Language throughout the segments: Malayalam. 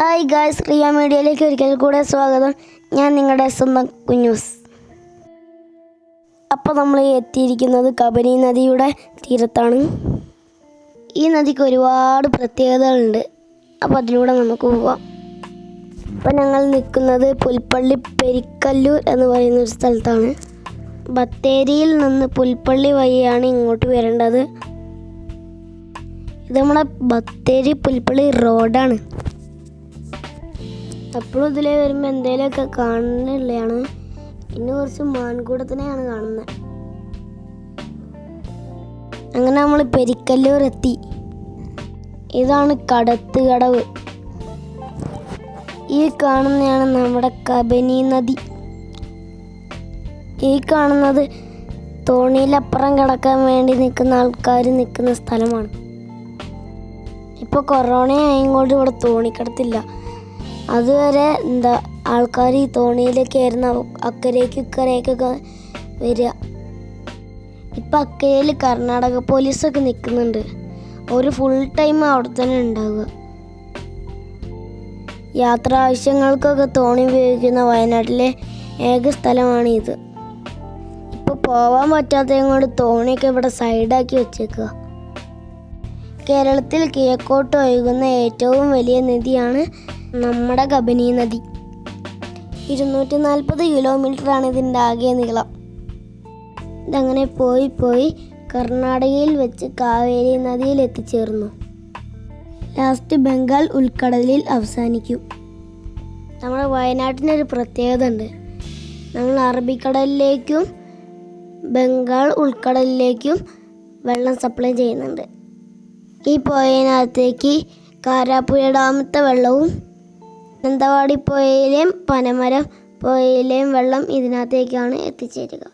ഹായ് ഗായ്സ് റിയ മീഡിയയിലേക്ക് ഒരിക്കൽ കൂടെ സ്വാഗതം. ഞാൻ നിങ്ങളുടെ സ്വന്തം കുഞ്ഞൂസ്. അപ്പോൾ നമ്മൾ എത്തിയിരിക്കുന്നത് കബനി നദിയുടെ തീരത്താണ്. ഈ നദിക്ക് ഒരുപാട് പ്രത്യേകതകളുണ്ട്. അപ്പോൾ അതിലൂടെ നമുക്ക് പോവാം. അപ്പോൾ ഞങ്ങൾ നിൽക്കുന്നത് പുൽപ്പള്ളി പെരിക്കല്ലൂർ എന്ന് പറയുന്ന ഒരു സ്ഥലത്താണ്. ബത്തേരിയിൽ നിന്ന് പുൽപ്പള്ളി വഴിയാണ് ഇങ്ങോട്ട് വരേണ്ടത്. ഇത് നമ്മുടെ ബത്തേരി പുൽപ്പള്ളി റോഡാണ്. എപ്പോഴും ഇതിലേ വരുമ്പോൾ എന്തെങ്കിലുമൊക്കെ കാണുന്നുള്ളതാണ്. ഇന്ന് കുറച്ച് മാൻകൂടത്തിനെയാണ് കാണുന്നത് അങ്ങനെ നമ്മൾ പെരിക്കല്ലൂർ എത്തി ഇതാണ് കടത്ത് കടവ്. ഈ കാണുന്നതാണ് നമ്മുടെ കബനി നദി. ഈ കാണുന്നത് തോണിയിലപ്പുറം കിടക്കാൻ വേണ്ടി നിൽക്കുന്ന ആൾക്കാർ നിൽക്കുന്ന സ്ഥലമാണ്. ഇപ്പോൾ കൊറോണ ആയതുകൊണ്ട് ഇവിടെ തോണിക്കടത്തില്ല. അതുവരെ എന്താ ആൾക്കാർ ഈ തോണിയിലേക്ക് ആയിരുന്നു അക്കരയ്ക്ക് ഇക്കരയ്ക്കൊക്കെ വരിക. ഇപ്പം അക്കരയിൽ കർണാടക പോലീസൊക്കെ നിൽക്കുന്നുണ്ട് ഒരു ഫുൾ ടൈം അവിടെ തന്നെ ഉണ്ടാവുക. യാത്രാ ആവശ്യങ്ങൾക്കൊക്കെ തോണി ഉപയോഗിക്കുന്ന വയനാട്ടിലെ ഏക സ്ഥലമാണ് ഇത് ഇപ്പോൾ പോവാൻ പറ്റാത്തതും കൊണ്ട് തോണിയൊക്കെ ഇവിടെ സൈഡാക്കി വെച്ചേക്കുക. കേരളത്തിൽ കിഴക്കോട്ട് ഒഴുകുന്ന ഏറ്റവും വലിയ നദിയാണ് നമ്മുടെ കബനി നദി. ഇരുന്നൂറ്റി നാൽപ്പത് കിലോമീറ്ററാണ് ഇതിന്റെ ആകെ നീളം. ഇതങ്ങനെ പോയി പോയി കർണാടകയിൽ വെച്ച് കാവേരി നദിയിൽ എത്തിച്ചേർന്നു. ലാസ്റ്റ് ബംഗാൾ ഉൾക്കടലിൽ അവസാനിക്കും. നമ്മുടെ വയനാട്ടിനൊരു പ്രത്യേകത ഉണ്ട്. നമ്മൾ അറബിക്കടലിലേക്കും ബംഗാൾ ഉൾക്കടലിലേക്കും വെള്ളം സപ്ലൈ ചെയ്യുന്നുണ്ട്. ഈ പുഴയിനകത്തേക്ക് കാരാപ്പുഴ ഡാമത്തെ വെള്ളവും മാനന്തവാടി പുഴയിലെയും പനമരം പുഴയിലെയും വെള്ളം ഇതിനകത്തേക്കാണ് എത്തിച്ചേരുക.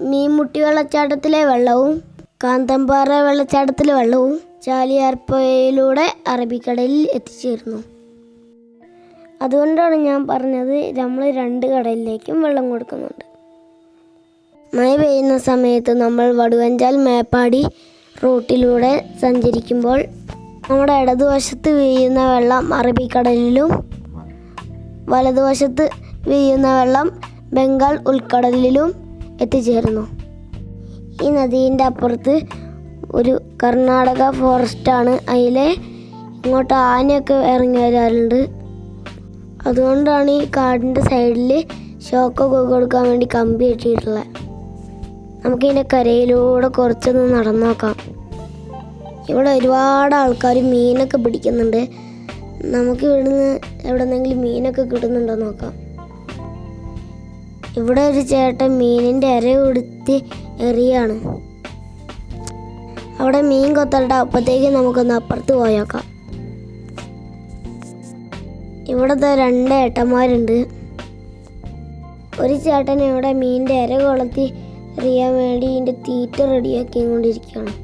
മീൻമുട്ടി വെള്ളച്ചാട്ടത്തിലെ വെള്ളവും കാന്തമ്പാറ വെള്ളച്ചാട്ടത്തിലെ വെള്ളവും ചാലിയാർ പുഴയിലൂടെ അറബിക്കടലിൽ എത്തിച്ചേരുന്നു. അതുകൊണ്ടാണ് ഞാൻ പറഞ്ഞത് നമ്മൾ രണ്ട് കടലിലേക്കും വെള്ളം കൊടുക്കുന്നുണ്ട്. മഴ പെയ്യുന്ന സമയത്ത് നമ്മൾ വടുവഞ്ചാൽ മേപ്പാടി റൂട്ടിലൂടെ സഞ്ചരിക്കുമ്പോൾ നമ്മുടെ ഇടതുവശത്ത് വീഴുന്ന വെള്ളം അറബിക്കടലിലും വലതുവശത്ത് വീഴുന്ന വെള്ളം ബംഗാൾ ഉൾക്കടലിലും എത്തിച്ചേരുന്നു. ഈ നദീന്റെ അപ്പുറത്ത് ഒരു കർണാടക ഫോറസ്റ്റാണ്. അതിലെ ഇങ്ങോട്ട് ആനയൊക്കെ ഇറങ്ങി വരാറുണ്ട്. അതുകൊണ്ടാണ് ഈ കാടിന്റെ സൈഡിൽ ഷോക്കൊക്കെ കൊടുക്കാൻ വേണ്ടി കമ്പി കെട്ടിയിട്ടുള്ളത്. നമുക്കിതിന്റെ കരയിലൂടെ കുറച്ചൊന്ന് നടന്നു നോക്കാം. ഇവിടെ ഒരുപാട് ആൾക്കാർ മീനൊക്കെ പിടിക്കുന്നുണ്ട്. നമുക്ക് ഇവിടുന്ന് എവിടെന്നെങ്കിലും മീനൊക്കെ കിട്ടുന്നുണ്ടോ നോക്കാം. ഇവിടെ ഒരു ചേട്ടൻ മീനിന്റെ ഇര കൊടുത്ത് എറിയാണ്. അവിടെ മീൻ കൊത്തണ്ട അപ്പത്തേക്ക് നമുക്കൊന്ന് അപ്പുറത്ത് പോയേക്കാം ഇവിടുത്തെ രണ്ട് ഏട്ടന്മാരുണ്ട്. ഒരു ചേട്ടൻ ഇവിടെ മീനിന്റെ ഇര കൊളത്തി എറിയാൻ വേണ്ടി ഇതിന്റെ തീറ്റ റെഡിയാക്കി കൊണ്ടിരിക്കുകയാണ്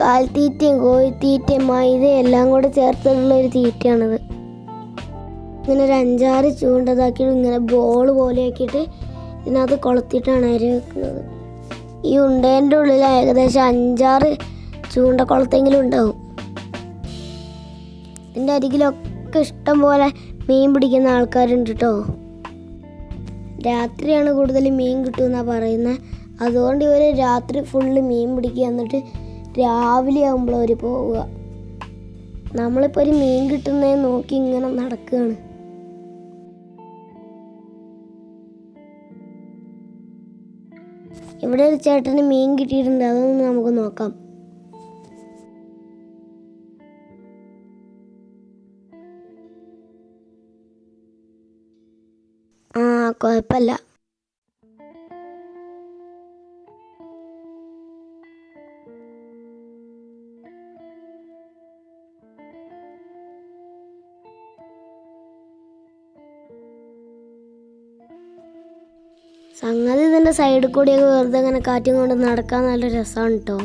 കാൽത്തീറ്റയും കോഴിത്തീറ്റയും മൈദ എല്ലാം കൂടെ ചേർത്തിട്ടുള്ള ഒരു തീറ്റയാണിത്. ഇങ്ങനെ ഒരു അഞ്ചാറ് ചൂണ്ടതാക്കിയിട്ട് ഇങ്ങനെ ബോൾ പോലെ ആക്കിയിട്ട് ഇതിനകത്ത് കൊളുത്തിയിട്ടാണ് അരി വെക്കുന്നത്. ഈ ഉണ്ടേന്റെ ഉള്ളിൽ ഏകദേശം അഞ്ചാറ് ചൂണ്ട കൊളുത്തെങ്കിലും ഉണ്ടാവും. ഇതിന്റെ അരികിലൊക്കെ ഇഷ്ടം പോലെ മീൻ പിടിക്കുന്ന ആൾക്കാരുണ്ട് കേട്ടോ രാത്രിയാണ് കൂടുതൽ മീൻ കിട്ടുമെന്നാണ് പറയുന്നത് അതുകൊണ്ട് ഇവർ രാത്രി ഫുള്ള് മീൻ പിടിക്കുക എന്നിട്ട് രാവിലെ ആകുമ്പോൾ അവർ പോവുക. നമ്മളിപ്പോൾ ഒരു മീൻ കിട്ടുന്നത് നോക്കി ഇങ്ങനെ നടക്കുകയാണ് ഇവിടെ ഒരു ചേട്ടന് മീൻ കിട്ടിയിട്ടുണ്ട് അതൊന്ന് നമുക്ക് നോക്കാം. ആ കുഴപ്പമില്ല. സംഗതി ഇതിന്റെ സൈഡിൽ കൂടിയൊക്കെ വെറുതെ ഇങ്ങനെ കാറ്റും കൊണ്ട് നടക്കാൻ നല്ല രസമാണ് കേട്ടോ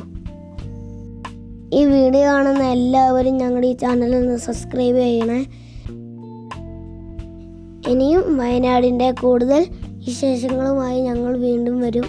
ഈ വീഡിയോ കാണുന്ന എല്ലാവരും ഞങ്ങളുടെ ഈ ചാനലിൽ ഒന്ന് സബ്സ്ക്രൈബ് ചെയ്യണേ. ഇനിയും വയനാടിന്റെ കൂടുതൽ വിശേഷങ്ങളുമായി ഞങ്ങൾ വീണ്ടും വരും.